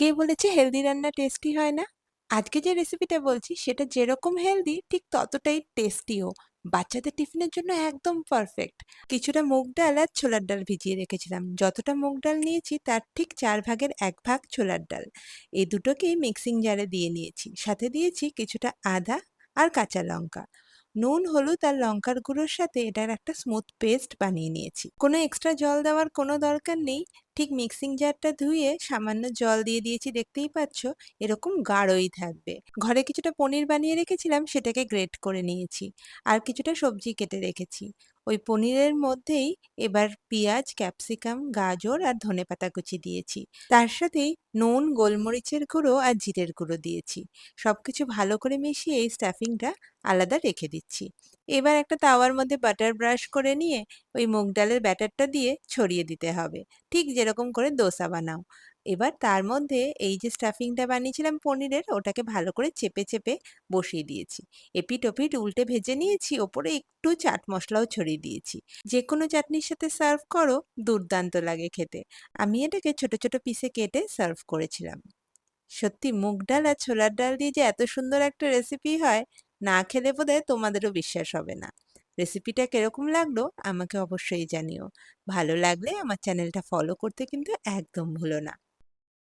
কে বলেছে হেলদি রান্না টেস্টি হয় না? আজকে যে রেসিপিটা বলছি, সেটা যেরকম হেলদি ঠিক ততটাই টেস্টিও। বাচ্চাদের টিফিনের জন্য একদম পারফেক্ট। কিছুটা মুগ ডাল আর ছোলার ডাল ভিজিয়ে রেখেছিলাম। যতটা মুগ ডাল নিয়েছি, তার ঠিক চার ভাগের এক ভাগ ছোলার ডাল। এই দুটোকেই মিক্সিং জারে দিয়ে নিয়েছি। সাথে দিয়েছি কিছুটা আদা আর কাঁচা লঙ্কা। নুন, হলুদ আর লঙ্কার গুঁড়োর সাথে এটার একটা স্মুথ পেস্ট বানিয়ে নিয়েছি। কোনো এক্সট্রা জল দেওয়ার কোনো দরকার নেই। ঠিক মিক্সিং জারটা ধুয়ে সামান্য জল দিয়ে দিয়েছি দেখতেই পাচ্ছ এরকম গাঢ়ই থাকবে ঘরে কিছুটা পনির বানিয়ে রেখেছিলাম সেটাকে গ্রেট করে নিয়েছি আর কিছুটা সবজি কেটে রেখেছি ওই পনিরের মধ্যেই এবার পেঁয়াজ, ক্যাপসিকাম, গাজর আর ধনেপাতা কুচি দিয়েছি। তার সাথেই নুন, গোলমরিচের গুঁড়ো আর জিরের গুঁড়ো দিয়েছি। সবকিছু ভালো করে মিশিয়ে এই স্টাফিংটা আলাদা রেখে দিচ্ছি। এবার একটা তাওয়ার মধ্যে বাটার ব্রাশ করে নিয়ে ওই মুগ ডালের ব্যাটারটা দিয়ে ছড়িয়ে দিতে হবে। ঠিক যেরকম করে দোসা বানাও। এবার তার মধ্যে এই যে স্টাফিংটা বানিয়েছিলাম পনিরের, ওটাকে ভালো করে চেপে চেপে বসিয়ে দিয়েছি। এপিট ওপিট উল্টে ভেজে নিয়েছি, ওপরে একটু চাট মশলাও ছড়িয়ে দিয়েছি। যে কোনো চাটনির সাথে সার্ভ করো, দুর্দান্ত লাগে খেতে। আমি এটাকে ছোট ছোট পিসে কেটে সার্ভ করেছিলাম। সত্যি মুগ ডাল আর ছোলার ডাল দিয়ে যে এত সুন্দর একটা রেসিপি হয়, না খেলে বোধহয় তোমাদেরও বিশ্বাস হবে না। রেসিপিটা কীরকম লাগল আমাকে অবশ্যই জানিও। ভালো লাগলে আমার চ্যানেলটা ফলো করতে কিন্তু একদম ভুলো না।